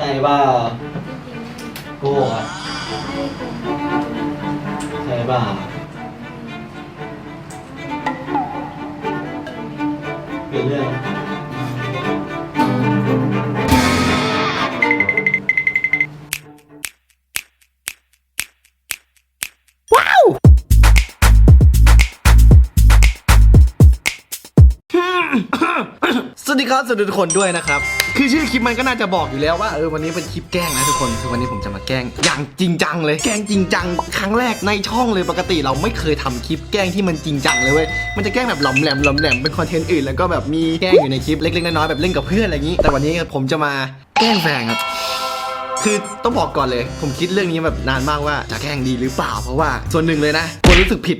ช่เปล่าโก้อะใช่เปล่าเปลี่ยนเรื่อง ดีครับสวัสดีทุกคนด้วยนะครับ คือชื่อคลิปมันก็น่าจะบอกอยู่แล้วว่าเออวันนี้เป็นคลิปแกล้งนะทุกคนคือวันนี้ผมจะมาแกล้ง อย่างจริงจังเลย แกล้งจริงจังครั้งแรกในช่องเลยปกติเราไม่เคยทำคลิปแกล้งที่มันจริงจังเลยเว้ยมันจะแกล้งแบบหลอมแหลมหลอมแหลมเป็นคอนเทนต์อื่นแล้วก็แบบมีแกล้งอยู่ในคลิปเล็กๆน้อยๆแบบเล่นกับเพื่อนอะไรอย่างนี้ แต่วันนี้ผมจะมาแกล้งแฟนครับ คือต้องบอกก่อนเลย ผมคิดเรื่องนี้แบบนานมากว่าจะแกล้งดีหรือเปล่าเพราะว่า ส่วนหนึ่งเลยนะกลัวรู้สึกผิด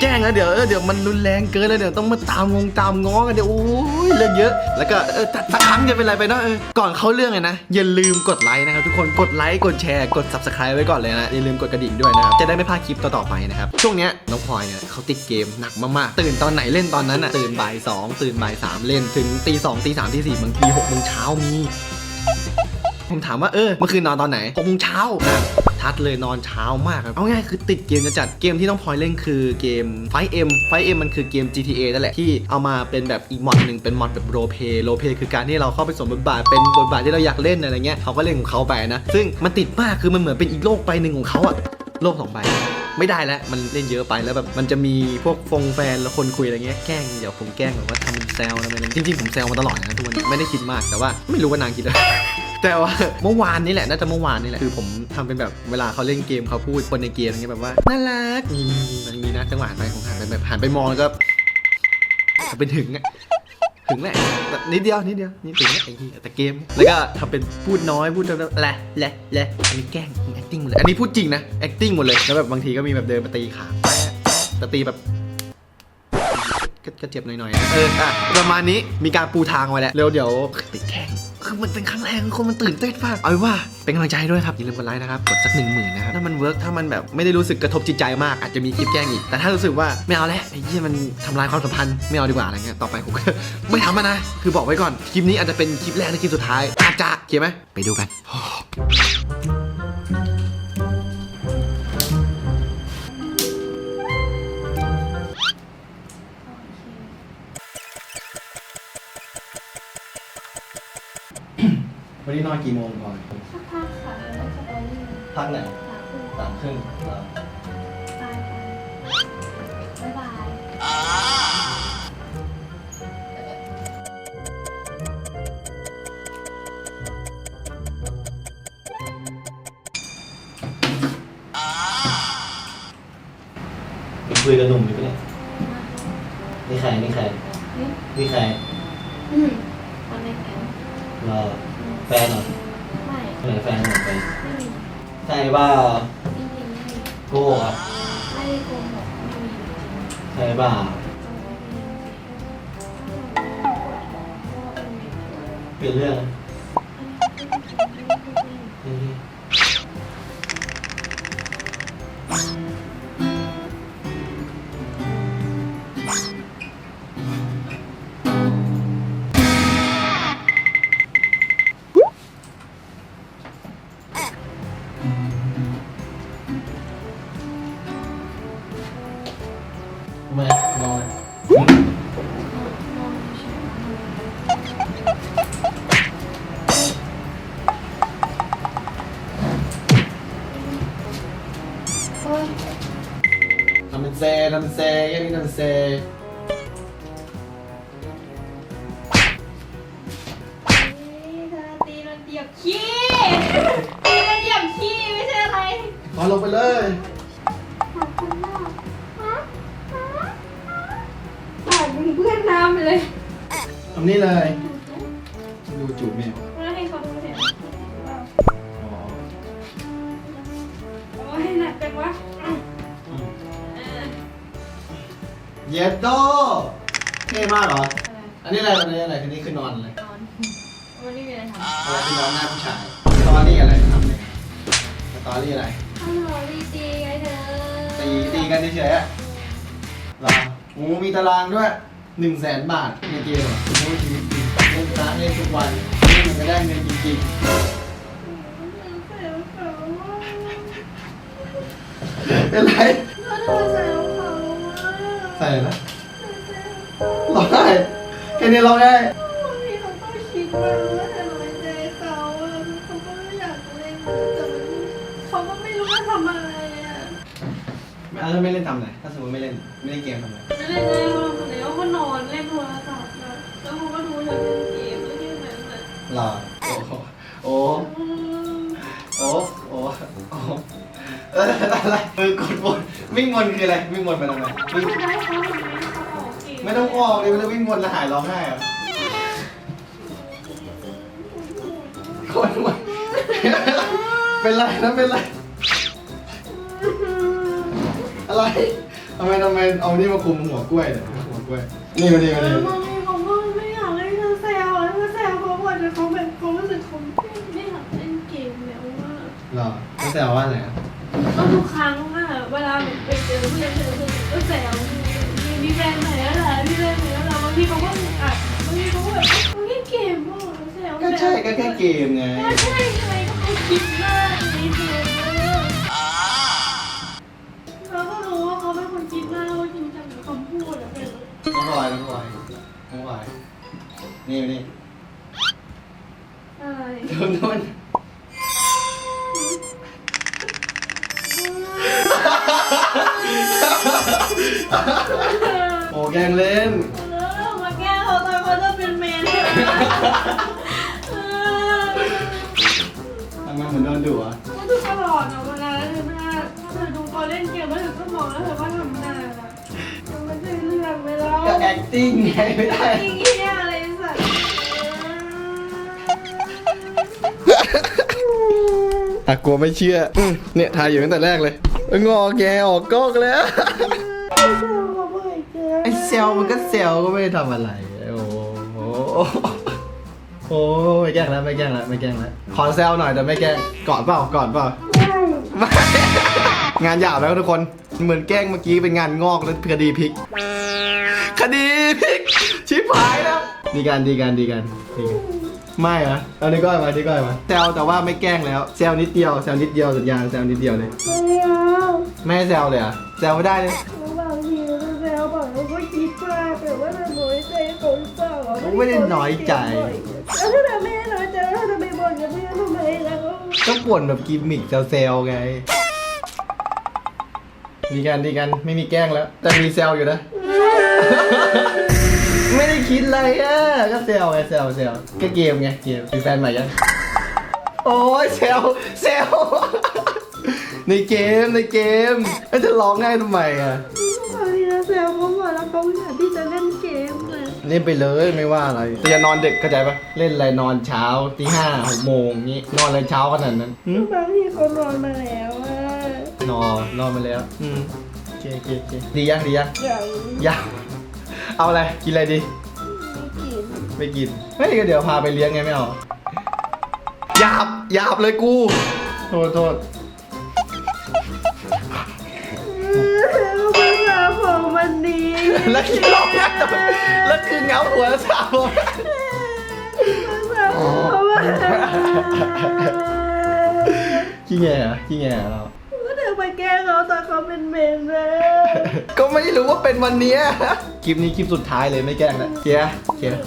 แกล้งแล้วเดี๋ยวเออเดี๋ยวมันรุนแรงเกินแล้วเดี๋ยวต้องมาตามงงตามง้อกันเดี๋ยวโอ้ยเรื่องเยอะ แล้วก็เออตัดสักครั้งจะเป็นไรไปเนาะเออก่อนเข้าเรื่องเลยนะอย่าลืมกดไลค์นะครับทุกคนกดไลค์กดแชร์กด subscribe ไว้ก่อนเลยนะอย่าลืมกดกระดิ่งด้วยนะครับจะได้ไม่พลาดคลิปต่อๆไปนะครับช่วงเนี้ยน้องพลอยเนี่ยเขาติดเกมหนักมากๆตื่นตอนไหนเล่นตอนนั้นอะตื่นบ่ายสองตื่นบ่ายสามเล่นถึงตีสองตีสามตีสี่บางทีหกโมงเช้ามี ผมถามว่าเออเมื่อคืนนอนตอนไหนหกโมงเช้าทัดเลยนอนเช้ามากครับเอาง่ายคือติดเกมจะจัดเกมที่ต้องพลอยเล่นคือเกมไฟเอ็มไฟเอ็มมันคือเกม GTA นั่นแหละที่เอามาเป็นแบบอีกมอดหนึ่งเป็นมอดแบบโรเพโรเพคือการที่เราเข้าไปสวมบทบาทเป็นบทบาทที่เราอยากเล่นอะไรเงี้ยเขาก็เล่นของเขาไปนะ ซึ่งมันติดมากคือมันเหมือนเป็นอีกโลกใบหนึ่งของเขาอะโลกสองใบไม่ได้แล้ว มันเล่นเยอะไปแล้วแบบมันจะมีพวกฟงแฟนแล้วคนคุยอะไรเงี้ยแกล้งเดี๋ยวผมแกล้งแบบว่าทำเป็นแซวนะอะไรจริงๆผมแซวมาตลอดนะทุกวันไม่ได้คิดมากแต่ว่าไม่รู้ว่านางคิดอะไร แต่ว่าเมื่อวานนี้แหละน่าจะเมื่อวานนี่แหละคือผมทำเป็นแบบเวลาเขาเล่นเกมเขาพูดคนในเกมอะไรเงี้ยแบบว่าน่ารักมีมันมีนะจังหวะไปผมหันไปแบบหันไปมองแล้วก็เป็นถึงอะถึงแหละนิดเดียวนิดเดียวนี่ถึงแล้วไอ้เหี้ยแต่เกม แล้วก็ทำเป็นพูดน้อยพูดแบบแหละแหละแหละอันนี้แกล้ง acting หมดเลยอันนี้พูดจริงนะ acting หมดเลยแล้วแบบบางทีก็มีแบบเดินมาตีขาแปต่ตีแบบก็เจ็บหน่อยๆเอออะประมาณนี้มีการปูทางไว้แล้วเร็วเดี๋ยวติดแข่ง มันเป็นครั้งแรกคนมันตื่นเต้นมากเอาเป็นว่าเป็นกำลังใจให้ด้วยครับอย่าลืมกดไลค์นะครับกดสักหนึ่งหมื่นนะครับถ้ามันเวิร์กถ้ามันแบบไม่ได้รู้สึกกระทบจิตใจมากอาจจะมีคลิปแกล้งอีกแต่ถ้ารู้สึกว่าไม่เอาแล้วไอ้ยี่มันทำลายความสัมพันธ์ไม่เอาดีกว่าอะไรเงี้ยต่อไปผมก็ ไม่ทำแล้วนะ คือบอกไว้ก่อนคลิปนี้อาจจะเป็นคลิปแรกและคลิปสุดท้ายอาจจะโอเคไหมไปดูกัน วันนี้นอนกี่โมงก่อนสักพักค่ะแล้วสตอรี่พักไหนสามครึ่งสามครึ่งเหรอบายบายบ๊ายบายเป็นคุยกับหนุ่มอยู่ปะเนี่ยนี่ใครนี่ใครเฮ้ยนี่ใครอืมคนในแก๊ง รอแฟนเหรอไม่ไหนแฟนหนุ่มไปไม่มีใช่เปล่าจริงๆไม่มีโกหกอะไม่ได้โกหกไม่มีใช่เปล่าเปลี่ยนเรื่อง ซทำเป็นเซแค่นี้ทำเป็นเซเธอตีมันเหยียบขี้ตีมันเหยียบขี้ไม่ใช่อะไรขอลงไปเลยขอบคุณมากฮะฮะถ่ายเป็นเพื่อนน้ำไปเลย ทำนี่เลย เย็ดโดเท่มากเหรอ อันนี้อะไรอันนี้อะไรอันนี้คือนอนเลยนอนมันไม่มีอะไรทำอะไรนอนหน้าผู้ชายสตอนี่อะไรทำเลยสตอนี่อะไรฮัลหรีตีไอเธอตีตีกันเฉยๆอะหรอโอ้มีตารางด้วยหนึ่งแสนบาทในเกมสมมติชีวิตจริงเล่นร้าเล่นทุกวันนี่มันจะได้เงินจริงๆเป็นไร เราโดนส ใส่นะร้องไห้แค่นี้ร้องไห้บางทีเขาก็คิดว่าว่าเธอน้อยใจเขาอะเขาก็ไม่อยากเล่นแต่มันเขาก็ไม่รู้ว่าทำอะไรอะอะแล้วไม่เล่นทำอะไรถ้าสมมติไม่เล่นไม่เล่นเกมทำอะไรไม่เล่นเลยว่าคนเดียวก็นอนเล่นโทรศัพท์อะแล้วเขาก็ดูเธอเล่นเกมแล้วแค่นั้นแหละหล่อโอ้โหโอ้อืมโอ้โอ้โอ้เอออะไรเออกดวน วิ่งวนคืออะไร วิ่งวนไปทำไมวิ่งไม่ได้เขาไม่ได้เขาออกเกมไม่ต้องออกเลยมันจะวิ่งวนแล้วหายร้องไห้เหรอคนวนเป็นไรนะเป็นไร อะไรทำไมทำไมเอานี่มาคุมหัวกล้วยเนี่ยหัวกล้วย นี่มาดิมาเอดิอบางทีเขาก็ไม่อยากเล่นเธอแซวอะเธอแซวเขาบ่อยจนเขาแบบเขารู้สึกเขาไม่อยากเล่นเกมแล้วอะหรอไม่แซวว่าไงอะก็ทุกครั้งอะ เวลาแบบไปเจอเพื่อนเพื่อนก็แซวมีแฟนใหม่แล้วเหรอมีแฟนใหม่แล้วเหรอบางทีเขาก็อัดบางทีเขาแบบมึงเล่เกมบ้งแซวก็ใช่ก็แค่เกมไงก็ใช่ไงก็เขาคิดมากในเกมเลยเราก็รู้ว่าเขาเป็นคนคิดมากเขาจริงจังกับคำพูดอะเป็นน้องพลอยน้องพลอยน้องพลอยนี่นี่อะไรโดนโดน โอ้แกล้งเล่น เออมาแก้เขาตอนเขาจะเป็นเมนเนี่ยเออทำไมเหมือนโดนดุอะก็ดูตลอดอะเวลาเธอหน้าเธอดูเขาเล่นเกมแล้วเธอก็มองแล้วเธอก็ทำหน้าอะมันไม่ใช่เรื่องเวลาก็ acting ไงไม่ได้ จริงเหี้ยอะไรสัตว์อะกลัวไม่เชื่ออืมเนี่ยถ่ายอยู่ตั้งแต่แรกเลยงอแกออกกล้องแล้ว ไอเซลมันก็เซลก็ไม่ได้ทำอะไร โอ้โหโอ้ไม่แกล้งแล้วไม่แกล้งแล้วไม่แกล้งแล้วขอเซลหน่อยแต่ไม่แกล้งกอดเปล่ากอดเปล่าไม่งานหยาบแล้วทุกคน เหมือนแกล้งเมื่อกี้เป็นงานงอกแล้วคดีพลิก คดีพลิก ชิบหายแล้ว ดีกันดีกันดีกันดีกันไม่เหรอเอานี่ก้อยมานี่ก้อยมาแซวแต่ว่าไม่แกล้งแล้วแซวนิดเดียวแซวนิดเดียวสัญญาณแซวนิดเดียวเลย ไม่เอาไม่ให้แซวเลยเหรอะแซวไม่ได้เลย เปล่าผมไม่ได้น้อยใจ แล้วถ้าเราไม่ได้น้อยใจแล้วเราไปบ่นกับเพื่อนทำไมแล้วก็ป่วนแบบกิมมิกเซลๆไง ดีกันดีกันไม่มีแกล้งแล้ว แต่มีเซลอยู่นะ ไม่ได้คิดอะไรอะก็เซลไงเซลเซลก็เกมไงเกมมีแฟนใหม่ยังโอ้ยเซลเซลในเกมในเกมแล้วจะร้องไห้ทำไมอะบางทีเราแซวเขาบอกแล้วเขาอยากที่จะเล่นเกม เลยเล่นไปเลยไม่ว่าอะไรแต่อย่านอนดึกเข้าใจปะเล่นอะไรนอนเช้าตีห้าหกโมงงี้นอนอะไรเช้าขนาดนั้นหึบางทีเขานอนมาแล้วอะนอนนอนมาแล้วอืมโอเคโอเคโอเคดียังดียังอย่างยังเอาอะไรกินอะไรดี ไม่กินไม่กินเฮ้ยก็เดี๋ยวพาไปเลี้ยงไงไม่เอาหยาบหยาบเลยกู โทษโทษ แล้วกินร้องไห้ทำไมแล้วคือเงาหัวสาวภาษาของมันขี้แง่เหรอขี้แง่เหรอเรา ก็เธอไปแกล้งเขาตอนเขาเป็นเมนเลยก็ไม่รู้ว่าเป็นวันเนี้ยคลิปนี้คลิปสุดท้ายเลยไม่แกล้งแล้วเกียร์เกียร์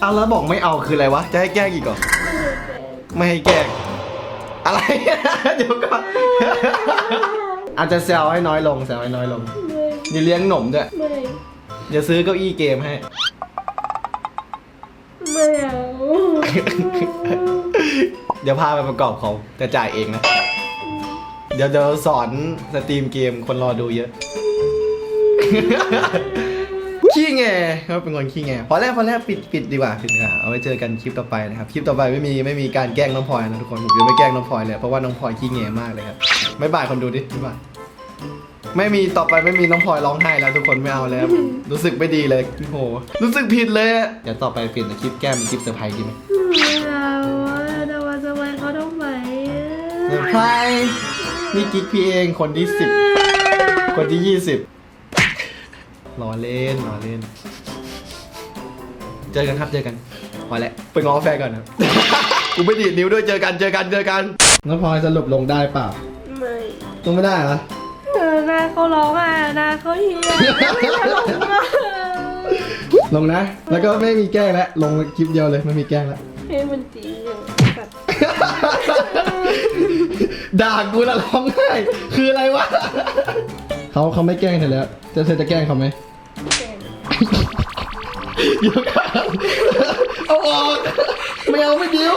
เอาแล้วบอกไม่เอาคืออะไรวะ จะให้แกล้งอีกเหรอ ไม่ให้แกล้งอะไร เดี๋ยวก่อนอาจจะแซวให้น้อยลงแซวให้น้อยลง นี่เลี้ยงหนมด้วยไม่เดี๋ยวซื้อเก้าอี้เกมให้ ไม่เอาเดี๋ยวพาไปประกอบเขาแต่จ่ายเองนะ เดี๋ยวเดี๋ยวสอนสตรีมเกมคนรอดูเยอะ ขี้แงเขาเป็นคนขี้แงพอแล้วพอแล้วปิดปิดดีกว่าปิดดีกว่าเอาไว้เจอกันคลิปต่อไปนะครับ คลิปต่อไปไม่มีไม่มีการแกล้งน้องพลอยนะทุกคนผมจะไม่แกล้งน้องพลอยเลยเพราะว่าน้องพลอยขี้แงมากเลยครับไม่บายคนดูดิไม่บาย ไม่มีต่อไปไม่มีน้องพลอยร้องไห้แล้วทุกคนไม่เอาแล้ว รู้สึกไม่ดีเลยโอ้โหรู้สึกผิดเลยอะเดี๋ยวต่อไปเปลี่ยนเป็นคลิปแกล้มเป็นคลิปเซอร์ไพรส์ดีไหมไม่เอาอะแต่ว่าจะไปเขาทำไมอะเซอร์ไพรส์นี่กิ๊กพี่เองคนที่สิบคนที่ยี่สิบรอเล่นรอเล่น เจอกันครับเจอกันพอแล้วไปง้อแฟนก่อนนะ กูไม่ดีดนิ้วด้วยเจอกันเจอกันเจอกันน้องพลอยสรุปลงได้เปล่าไม่ ลงไม่ได้เหรอ เออนาเขาร้องอะนาเขาเฮียไม่ตลกมากลงนะ แล้วก็ไม่มีแกล้งแล้วลงคลิปเดียวเลยไม่มีแกล้งแล้วเฮ้ยมันจริงอยู่แบบด่ากูแล้วร้องไห้คืออะไรวะเขาเขาไม่แกล้งเธอแล้วจะเธอจะแกล้งเขาไหมแก่งเดี๋ยวก่อนเอาออกไม่เอาไม่เดียว